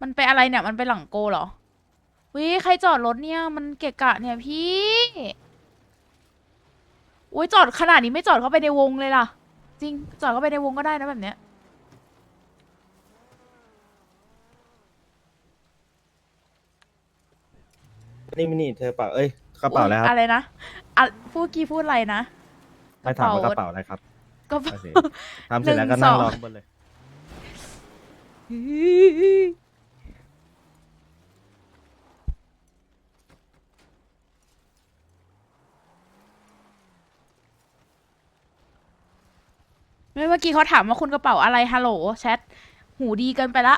มันไปอะไรเนี่ยมันไปหลังโกเหรอวิใครจอดรถเนี่ย มันเกะกะเนี่ยพี่อุ้ยจอดขนาดนี้ไม่จอดเข้าไปในวงเลยล่ะ จริงจอดเข้าไปในวงก็ได้นะแบบเนี้ยนี่มินี่เธอเปล่าเอ้ยกระเป๋าแล้วอุ๊ยครับอะไรนะอะพูดกี้พูดอะไรนะไม่ถามว่ากกระระเป๋าเป๋าอะไรครับก็ โอเคทำเสร็จแล้วก็หนึ่นั่งงสรอองข้างบนเลย ไม่เมื่อกี้เขาถามว่าคุณกระเป๋าอะไรฮัลโหลแชทหูดีเกินไปละ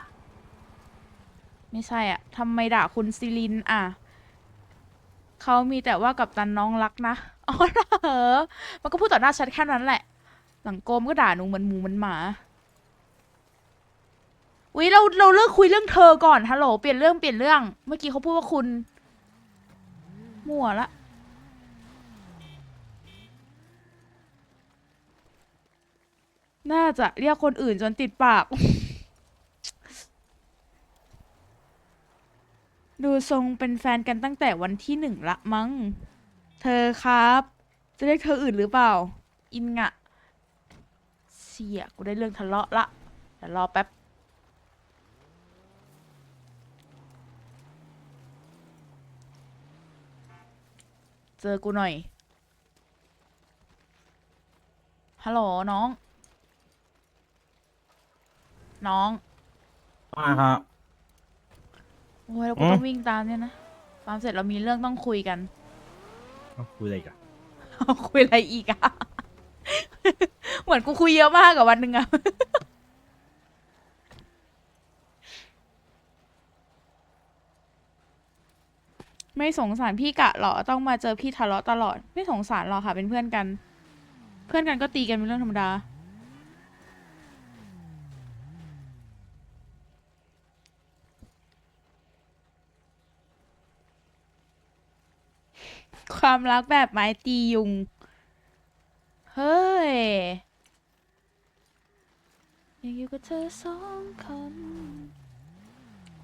ไม่ใช่อะทำไมด่าคุณซิลิน อะเขามีแต่ว่ากับตันน้องรักนะอ๋อเหรอมันก็พูดต่อหน้าแชทแค่นั้นแหละ หลังโกมก็ด่าหนูเหมือนหมูเหมือนหมาอุ้ยเราเราเลิกคุยเรื่องเธอก่อนฮัลโหลเปลี่ยนเรื่องเปลี่ยนเรื่อง เมื่อกี้เขาพูดว่าคุณ มั่วละ น่าจะเรียกคนอื่นจนติดปาก ดูทรงเป็นแฟนกันตั้งแต่วันที่หนึ่งละมั้ง เธอครับ จะเรียกเธออื่นหรือเปล่า อินงะ เสียกูได้เรื่องทะเลาะละเดี๋ยวรอแป๊บเจอกูหน่อย ฮัลโหลน้อง น้องมาครับ โอ้ยแล้วกูอืมต้องวิ่งตามเนี่ยนะตามเสร็จเรามีเรื่องต้องคุยกัน เอาคุยอะไรกันคุยอะไรอีกอะ เหมือนกูคุยเยอะมากกับวันหนึ่งอะ ไม่สงสารพี่กะเหรอ ต้องมาเจอพี่ทะเลาะตลอด ไม่สงสารหรอกค่ะ เป็นเพื่อนกัน เพื่อนกันก็ตีกันเป็นเรื่องธรรมดา ความรักแบบไม้ตียุง เฮ้ยอยากอยู่กับเธอสองคน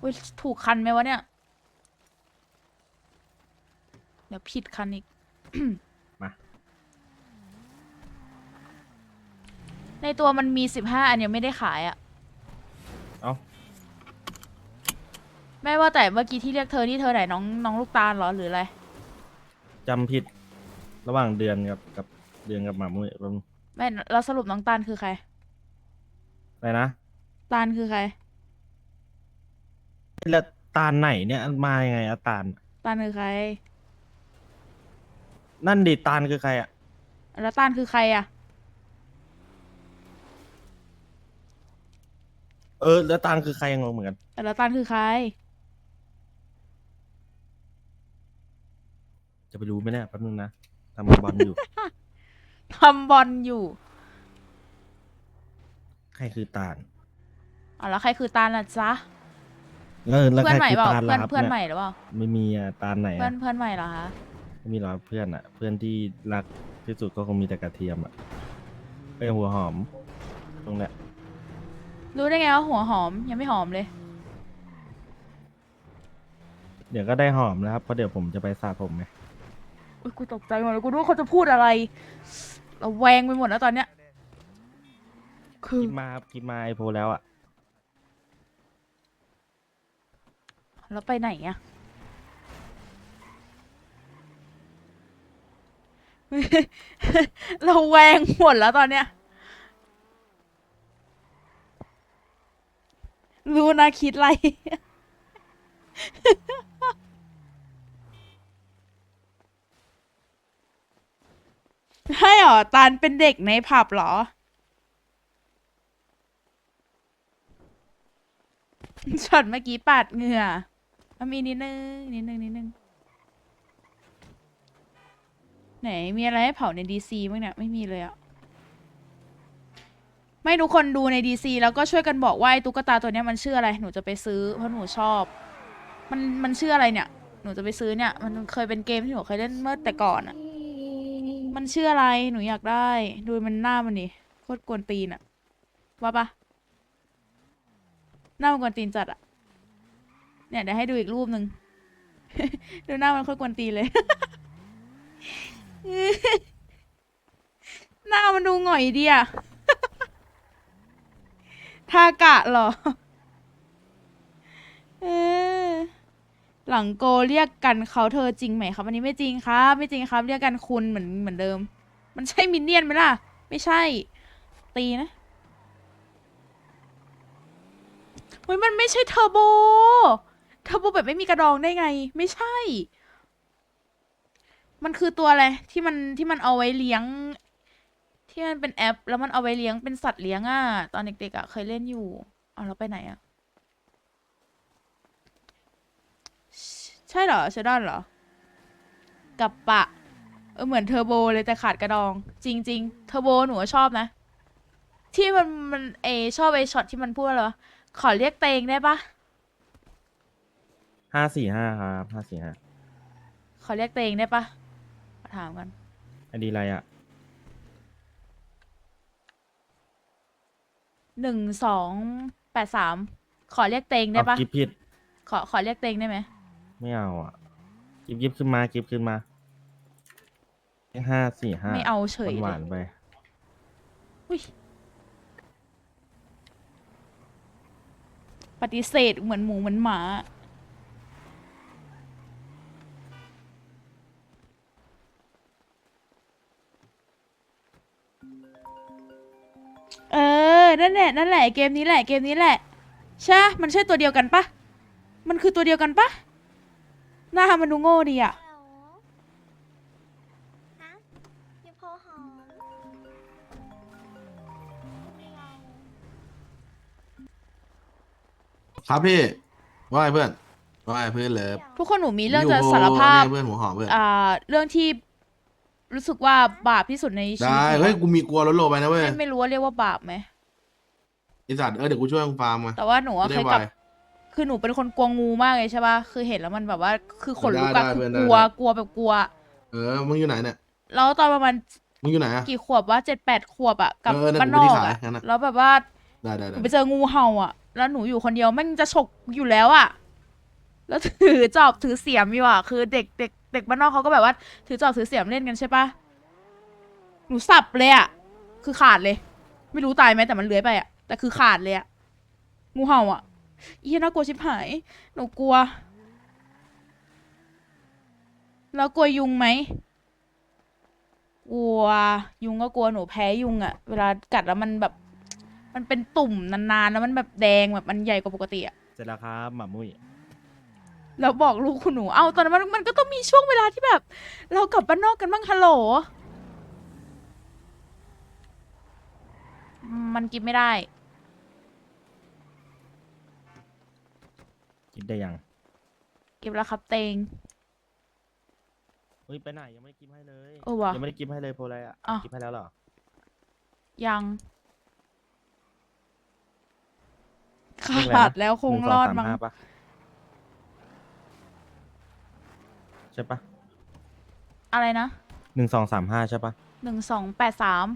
อุ้ยถูกคันไหมวะเนี่ย เดี๋ยวผิดคันอีก มา ในตัวมันมีสิบห้าอันยังไม่ได้ขายอะเอ้า ไม่ว่าแต่เมื่อกี้ที่เรียกเธอนี่เธอไหนน้องน้องลูกตาลเหรอหรืออะไร จำผิดระหว่างเดือนกับกับเดือนกับหมามุ้ยแป๊บนึงไม่แล้วสรุปน้องตาลคือใคร อะไรนะตาลคือใคร แล้วตาลไหนเนี่ยมายังไงอะตาลตาลคือใคร นั่นดิตาลคือใครอะแล้วตาลคือใครอะเออแล้วตาลคือใครงงเหมือนกัน แล้วตาลคือใคร จะไปรู้ไหมเนี่ยแป๊บนึงนะทำบอลอยู่ ทำบอลอยู่ใครคือตาลอ๋อแล้วใครคือตาลล่ะจ๊ะเออแล้วเพื่อใครนใหม่คือเปล่าตาลเพื่อนล่ะครับเพื่อนเนี่ยใหม่หรือเปล่าไม่มีอะตาลไหนเพื่อนอะเพื่อนใหม่เหรอคะไม่มีหรอกเพื่อนอะเพื่อนที่รักที่สุดก็คงมีแต่กระเทียมอะไอยหัวหอม ตรงเนี้ยรู้ได้ไงว่าหัวหอมยังไม่หอมเลย เดี๋ยวก็ได้หอมนะครับเพราะเดี๋ยวผมจะไปสระผมไง อุ้ยกูตกใจหมดเลยกูรู้ว่าเขาจะพูดอะไรเราแวงไปหมดแล้วตอนเนี้ย คือ กินมาครับกินมาไอโพแล้วอะแล้วไปไหนอะ เราแวงหมดแล้วตอนเนี้ย รู้นะคิดอะไร ใช่เหรอตาลเป็นเด็กในผับเหรอ ช็อตเมื่อกี้ปาดเหงื่อมันมีนิดนึง นิดนึง นิดนึง ไหน มีอะไรให้เผาในดีซีบ้างเนี่ย ไม่มีเลยอะไม่ทุกคนดูในดีซีแล้วก็ช่วยกันบอกว่าไอ้ตุ๊กตาตัวเนี้ยมันชื่ออะไร หนูจะไปซื้อเพราะหนูชอบ มันมันชื่ออะไรเนี่ย หนูจะไปซื้อเนี่ย มันเคยเป็นเกมที่หนูเคยเล่นเมื่อแต่ก่อนอะ มันชื่ออะไรหนูอยากได้ ดูมันหน้ามันดิโคตรกวนตีนอะว่าปะหน้ามันกวนตีนจัดอะเนี่ยเดี๋ยวให้ดูอีกรูปหนึ่งดูหน้ามันโคตรกวนตีนเลย หน้ามันดูหง่อยดีอะทากะเหรอ เออ หลังโกเรียกกันเขาเธอจริงไหมครับอันนี้ไม่จริงครับ ไม่จริงครับ เรียกกันคุณเหมือนเหมือนเดิม มันใช่มินเนี่ยนไหมล่ะ ไม่ใช่ ตีนะเฮ้ยมันไม่ใช่เทอร์โบเทอร์โบแบบไม่มีกระดองได้ไง ไม่ใช่ มันคือตัวอะไรที่มันที่มันเอาไว้เลี้ยง ที่มันเป็นแอป แล้วมันเอาไว้เลี้ยงเป็นสัตว์เลี้ยงอะตอนเด็กๆอะเคยเล่นอยู่เอาเราไปไหนอะ ใช่เหรอเชดอนเหรอ กับปะ เออเหมือนเทอร์โบเลยแต่ขาดกระดอง จริง ๆ เทอร์โบหนูก็ชอบนะ ที่มันมันเอชอบไอช็อตที่มันพูดว่าอะไรวะขอเรียกเตงได้ปะห้าสี่ห้าครับห้าสี่ห้าขอเรียกเตงได้ปะมาถามกันไอดีอะไรอะหนึ่งสองแปดสามขอเรียกเตงได้เอาปะกิฟผิด ขอขอเรียกเตงได้ไหม ไม่เอาอะกิฟกิฟขึ้นมากิฟขึ้นมาห้าสี่ห้าไม่เอาเฉยหเลวายนๆไปอุ้ยปฏิเสธเหมือนหมูเหมือนหมา เออ นั่นแหละ นั่นแหละ เกมนี้แหละ เกมนี้แหละ ใช่ มันใช่ตัวเดียวกันปะ มันคือตัวเดียวกันปะ หน้ามันดูโง่ดีอะฮัลโหลฮะพี่โพหอมไม่เอาครับพี่ ว่าไงเพื่อน ว่าไงเพื่อนเลิฟทุกคนหนูมีเรื่องยู่จะสารภาพ เนี่ยเพื่อนหัวหอมเพื่อน อ่า เรื่องที่รู้สึกว่าบาปที่สุดในชีวิได้ตหนูเฮ้ยอะกูมีกลัวรถโลไปนะเว้ยไม่ไม่รู้ว่าเรียกว่าบาปไหม ไอสัตว์ เออเดี๋ยวกูช่วยมึงฟาร์มมา แต่ว่าหนูอะจะเคได้ยไวกลับ คือหนูเป็นคนกลัวงูมากเลยใช่ป่ะคือเห็นแล้วมันแบบว่า คือขนลุกได้อะได้คืเพื่ออนกได้ลัวได้กลัวแบบกลัว เออมึงอยู่ไหนเนี่ยแล้วตอนประมาณมึงอยู่ไหนอะ กี่ขวบว่าเจ็ดแปดขวบอะกับเออนั่นบ้านนกูอที่กขายอะงั้นน่ะ แล้วแบบว่าได้ได้หได้นูไปเจองูเห่าอะแล้วหนูอยู่คนเดียวแม่งจะฉกอยู่แล้วอะแล้วถือจอบถือเสียมอยู่อะคือเด็กเด็กเด็กบ้านนอกเขาก็แบบว่า ถือจอบถือเสียมเล่นกันใช่ปะหนูสับเลยอะคือขาดเลย ไม่รู้ตายไหมแต่มันเลื้อยไปอะแต่คือขาดเลยอะงูเห่าอะ อีน่ากลัวชิบหาย หนูกลัว แล้วกลัวยุงไหมกลัว ยุงก็กลัวหนูแพ้ยุงอะเวลากัดแล้วมันแบบ มันเป็นตุ่มนานๆแล้วมันแบบแดงแบบมันใหญ่กว่าปกติอะเสร็จแล้วครับหมามุ้ยแล้วบอกลูกคุณหนู เอาตอนนั้นมันมันก็ต้องมีช่วงเวลาที่แบบ เรากลับบ้านนอกกันบ้างฮัลโหล มันกินไม่ได้ กินได้ยังเก็บแล้วครับเตง เฮ้ยไปไหนยังไม่ได้กิฟให้เลยเออว่ะยังไม่ได้กิฟให้เลยโพลอะไรอะอะกิฟให้แล้วเหรอยังเลขอะไรนะขาดแล้วคงหนึ่รอดสมั้งสาห้าปะใช่ปะอะไรนะหนึ่งสองสามห้าใช่ปะหนึ่งสองแปดสาม